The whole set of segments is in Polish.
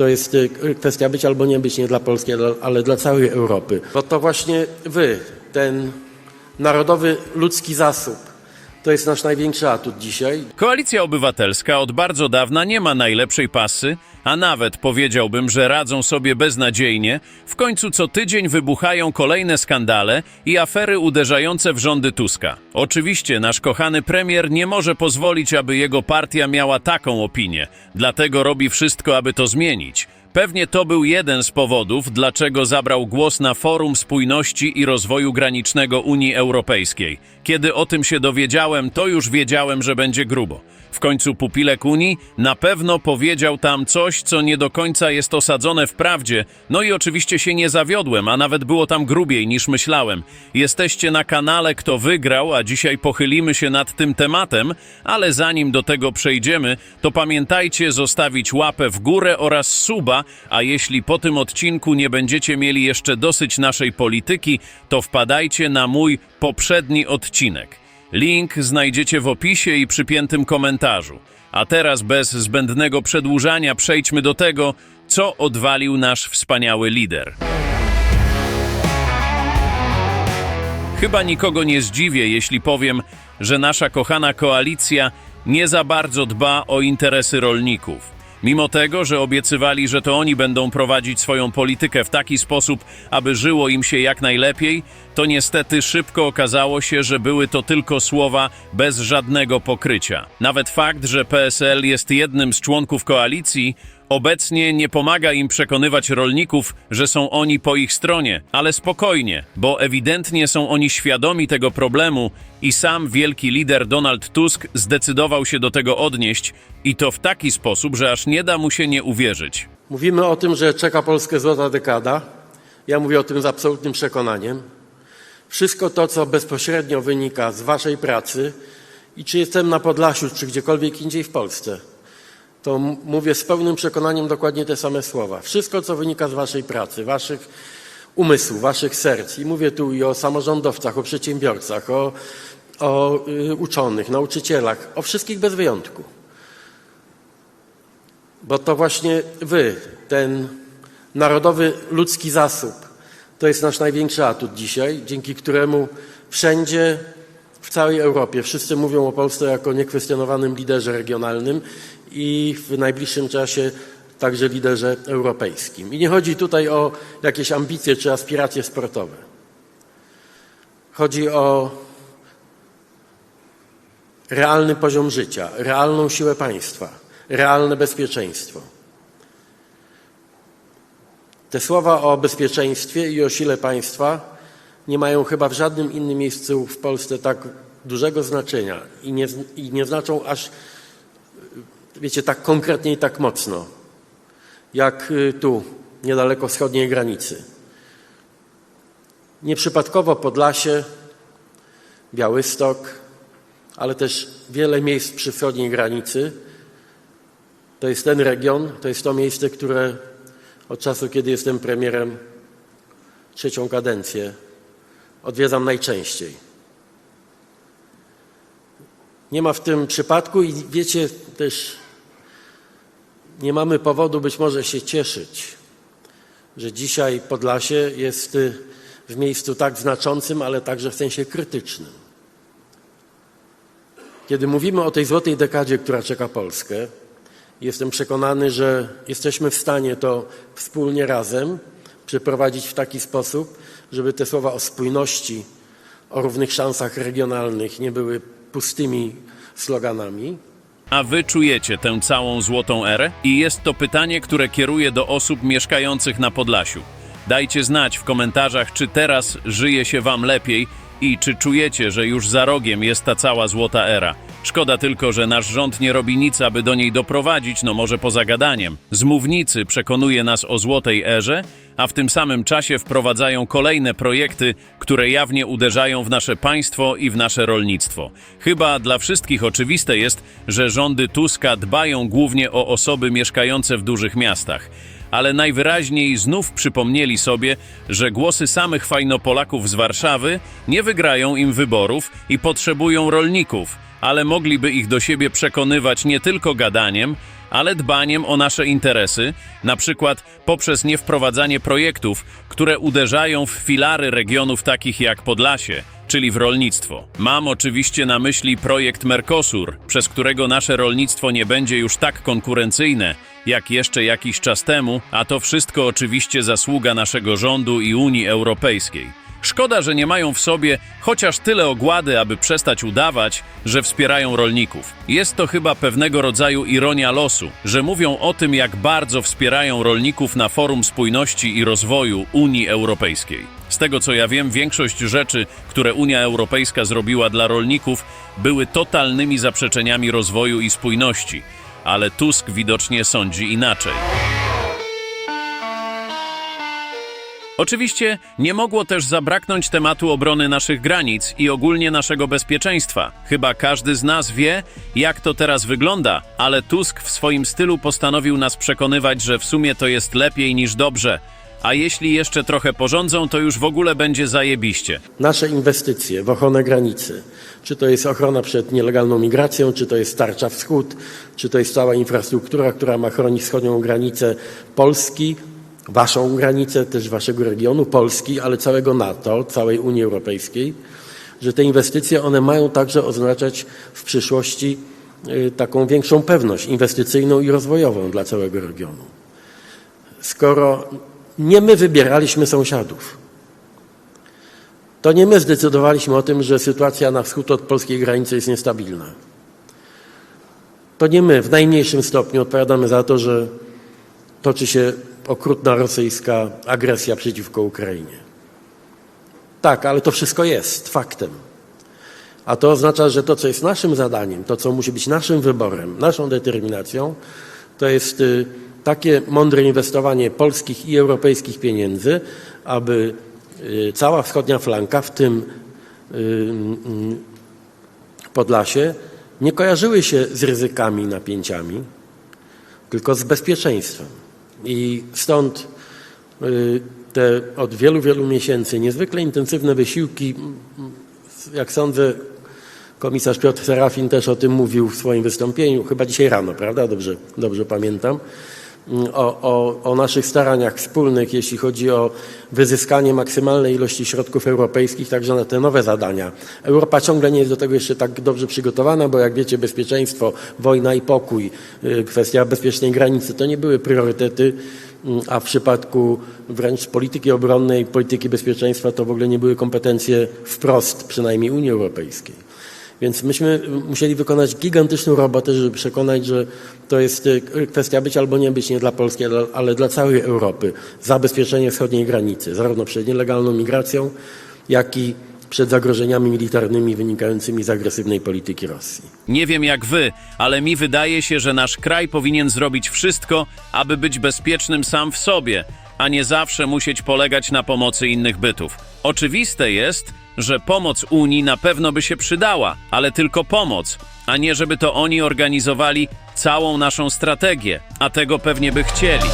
To jest y, kwestia być albo nie być nie dla Polski, ale- ale dla całej Europy. Bo to właśnie wy, ten narodowy ludzki zasób, to jest nasz największy atut dzisiaj. Koalicja Obywatelska od bardzo dawna nie ma najlepszej pasy, a nawet powiedziałbym, że radzą sobie beznadziejnie. W końcu co tydzień wybuchają kolejne skandale i afery uderzające w rządy Tuska. Oczywiście nasz kochany premier nie może pozwolić, aby jego partia miała taką opinię, dlatego robi wszystko, aby to zmienić. Pewnie to był jeden z powodów, dlaczego zabrał głos na Forum Spójności i Rozwoju Granicznego Unii Europejskiej. Kiedy o tym się dowiedziałem, to już wiedziałem, że będzie grubo. W końcu pupilek Unii na pewno powiedział tam coś, co nie do końca jest osadzone w prawdzie. No i oczywiście się nie zawiodłem, a nawet było tam grubiej niż myślałem. Jesteście na kanale Kto Wygrał, a dzisiaj pochylimy się nad tym tematem, ale zanim do tego przejdziemy, to pamiętajcie zostawić łapę w górę oraz suba, a jeśli po tym odcinku nie będziecie mieli jeszcze dosyć naszej polityki, to wpadajcie na mój poprzedni odcinek. Link znajdziecie w opisie i przypiętym komentarzu. A teraz bez zbędnego przedłużania przejdźmy do tego, co odwalił nasz wspaniały lider. Chyba nikogo nie zdziwię, jeśli powiem, że nasza kochana koalicja nie za bardzo dba o interesy rolników. Mimo tego, że obiecywali, że to oni będą prowadzić swoją politykę w taki sposób, aby żyło im się jak najlepiej, to niestety szybko okazało się, że były to tylko słowa bez żadnego pokrycia. Nawet fakt, że PSL jest jednym z członków koalicji, Obecnie nie pomaga im przekonywać rolników, że są oni po ich stronie, ale spokojnie, bo ewidentnie są oni świadomi tego problemu i sam wielki lider Donald Tusk zdecydował się do tego odnieść i to w taki sposób, że aż nie da mu się nie uwierzyć. Mówimy o tym, że czeka Polskę złota dekada. Ja mówię o tym z absolutnym przekonaniem. Wszystko to, co bezpośrednio wynika z waszej pracy i czy jestem na Podlasiu, czy gdziekolwiek indziej w Polsce, to mówię z pełnym przekonaniem dokładnie te same słowa. Wszystko, co wynika z waszej pracy, waszych umysłów, waszych serc. I mówię tu i o samorządowcach, o przedsiębiorcach, o, o y, uczonych, nauczycielach, o wszystkich bez wyjątku. Bo to właśnie wy, ten narodowy ludzki zasób, to jest nasz największy atut dzisiaj, dzięki któremu wszędzie w całej Europie wszyscy mówią o Polsce jako niekwestionowanym liderze regionalnym i w najbliższym czasie także liderze europejskim. I nie chodzi tutaj o jakieś ambicje czy aspiracje sportowe. Chodzi o realny poziom życia, realną siłę państwa, realne bezpieczeństwo. Te słowa o bezpieczeństwie i o sile państwa nie mają chyba w żadnym innym miejscu w Polsce tak dużego znaczenia i nie, i nie znaczą aż, wiecie, tak konkretnie i tak mocno, jak y, tu, niedaleko wschodniej granicy. Nieprzypadkowo Podlasie, Białystok, ale też wiele miejsc przy wschodniej granicy. To jest ten region, to jest to miejsce, które od czasu, kiedy jestem premierem, trzecią kadencję odwiedzam najczęściej. Nie ma w tym przypadku i wiecie też, nie mamy powodu być może się cieszyć, że dzisiaj Podlasie jest y, w miejscu tak znaczącym, ale także w sensie krytycznym. Kiedy mówimy o tej złotej dekadzie, która czeka Polskę, jestem przekonany, że jesteśmy w stanie to wspólnie razem przeprowadzić w taki sposób, żeby te słowa o spójności, o równych szansach regionalnych nie były pustymi sloganami, A wy czujecie tę całą złotą erę? I jest to pytanie, które kieruję do osób mieszkających na Podlasiu. Dajcie znać w komentarzach, czy teraz żyje się wam lepiej i czy czujecie, że już za rogiem jest ta cała złota era. Szkoda tylko, że nasz rząd nie robi nic, aby do niej doprowadzić, no może poza gadaniem. Z mównicy przekonuje nas o złotej erze, a w tym samym czasie wprowadzają kolejne projekty, które jawnie uderzają w nasze państwo i w nasze rolnictwo. Chyba dla wszystkich oczywiste jest, że rządy Tuska dbają głównie o osoby mieszkające w dużych miastach. Ale najwyraźniej znów przypomnieli sobie, że głosy samych fajnopolaków z Warszawy nie wygrają im wyborów i potrzebują rolników, ale mogliby ich do siebie przekonywać nie tylko gadaniem, ale dbaniem o nasze interesy, na przykład poprzez niewprowadzanie projektów, które uderzają w filary regionów takich jak Podlasie, czyli w rolnictwo. Mam oczywiście na myśli projekt Mercosur, przez którego nasze rolnictwo nie będzie już tak konkurencyjne jak jeszcze jakiś czas temu, a to wszystko oczywiście zasługa naszego rządu i Unii Europejskiej. Szkoda, że nie mają w sobie chociaż tyle ogłady, aby przestać udawać, że wspierają rolników. Jest to chyba pewnego rodzaju ironia losu, że mówią o tym, jak bardzo wspierają rolników na Forum Spójności i Rozwoju Unii Europejskiej. Z tego co ja wiem, większość rzeczy, które Unia Europejska zrobiła dla rolników, były totalnymi zaprzeczeniami rozwoju i spójności, ale Tusk widocznie sądzi inaczej. Oczywiście nie mogło też zabraknąć tematu obrony naszych granic i ogólnie naszego bezpieczeństwa. Chyba każdy z nas wie, jak to teraz wygląda, ale Tusk w swoim stylu postanowił nas przekonywać, że w sumie to jest lepiej niż dobrze. A jeśli jeszcze trochę porządzą, to już w ogóle będzie zajebiście. Nasze inwestycje w ochronę granicy, czy to jest ochrona przed nielegalną migracją, czy to jest tarcza wschód, czy to jest cała infrastruktura, która ma chronić wschodnią granicę Polski, waszą granicę, też waszego regionu, Polski, ale całego NATO, całej Unii Europejskiej, że te inwestycje, one mają także oznaczać w przyszłości y, taką większą pewność inwestycyjną i rozwojową dla całego regionu. Skoro nie my wybieraliśmy sąsiadów, to nie my zdecydowaliśmy o tym, że sytuacja na wschód od polskiej granicy jest niestabilna. To nie my w najmniejszym stopniu odpowiadamy za to, że toczy się okrutna rosyjska agresja przeciwko Ukrainie. Tak, ale to wszystko jest faktem. A to oznacza, że to, co jest naszym zadaniem, to, co musi być naszym wyborem, naszą determinacją, to jest y, takie mądre inwestowanie polskich i europejskich pieniędzy, aby y, cała wschodnia flanka, w tym y, y, Podlasie, nie kojarzyły się z ryzykami, napięciami, tylko z bezpieczeństwem. I stąd y, te od wielu, wielu miesięcy niezwykle intensywne wysiłki, jak sądzę, komisarz Piotr Serafin też o tym mówił w swoim wystąpieniu, chyba dzisiaj rano, prawda? Dobrze, dobrze pamiętam. Mm, O, o, o naszych staraniach wspólnych, jeśli chodzi o wyzyskanie maksymalnej ilości środków europejskich, także na te nowe zadania. Europa ciągle nie jest do tego jeszcze tak dobrze przygotowana, bo jak wiecie, bezpieczeństwo, wojna i pokój, y, kwestia bezpiecznej granicy to nie były priorytety, mm, a w przypadku wręcz polityki obronnej, polityki bezpieczeństwa to w ogóle nie były kompetencje wprost, przynajmniej Unii Europejskiej. Więc myśmy musieli wykonać gigantyczną robotę, żeby przekonać, że to jest y, kwestia być albo nie być nie dla Polski, ale dla całej Europy. Zabezpieczenie wschodniej granicy, zarówno przed nielegalną migracją, jak i przed zagrożeniami militarnymi wynikającymi z agresywnej polityki Rosji. Nie wiem jak wy, ale mi wydaje się, że nasz kraj powinien zrobić wszystko, aby być bezpiecznym sam w sobie, a nie zawsze musieć polegać na pomocy innych bytów. Oczywiste jest, że pomoc Unii na pewno by się przydała, ale tylko pomoc, a nie żeby to oni organizowali całą naszą strategię, a tego pewnie by chcieli.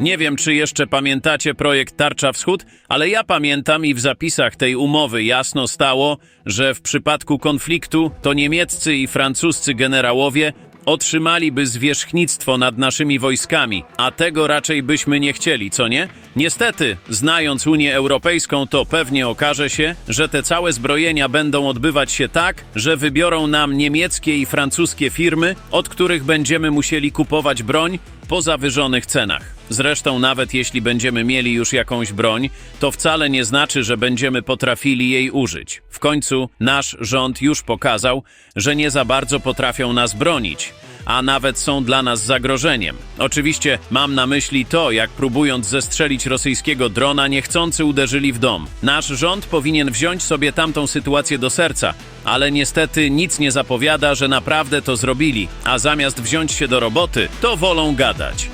Nie wiem, czy jeszcze pamiętacie projekt Tarcza Wschód, ale ja pamiętam i w zapisach tej umowy jasno stało, że w przypadku konfliktu to niemieccy i francuscy generałowie otrzymaliby zwierzchnictwo nad naszymi wojskami, a tego raczej byśmy nie chcieli, co nie? Niestety, znając Unię Europejską, to pewnie okaże się, że te całe zbrojenia będą odbywać się tak, że wybiorą nam niemieckie i francuskie firmy, od których będziemy musieli kupować broń po zawyżonych cenach. Zresztą, nawet jeśli będziemy mieli już jakąś broń, to wcale nie znaczy, że będziemy potrafili jej użyć. W końcu nasz rząd już pokazał, że nie za bardzo potrafią nas bronić, a nawet są dla nas zagrożeniem. Oczywiście mam na myśli to, jak próbując zestrzelić rosyjskiego drona, niechcący uderzyli w dom. Nasz rząd powinien wziąć sobie tamtą sytuację do serca, ale niestety nic nie zapowiada, że naprawdę to zrobili, a zamiast wziąć się do roboty, to wolą gadać.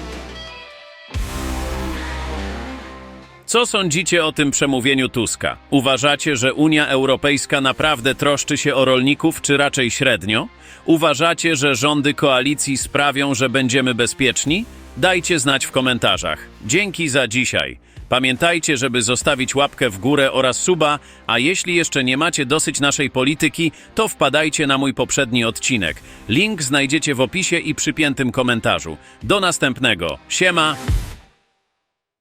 Co sądzicie o tym przemówieniu Tuska? Uważacie, że Unia Europejska naprawdę troszczy się o rolników, czy raczej średnio? Uważacie, że rządy koalicji sprawią, że będziemy bezpieczni? Dajcie znać w komentarzach. Dzięki za dzisiaj. Pamiętajcie, żeby zostawić łapkę w górę oraz suba, a jeśli jeszcze nie macie dosyć naszej polityki, to wpadajcie na mój poprzedni odcinek. Link znajdziecie w opisie i przypiętym komentarzu. Do następnego. Siema!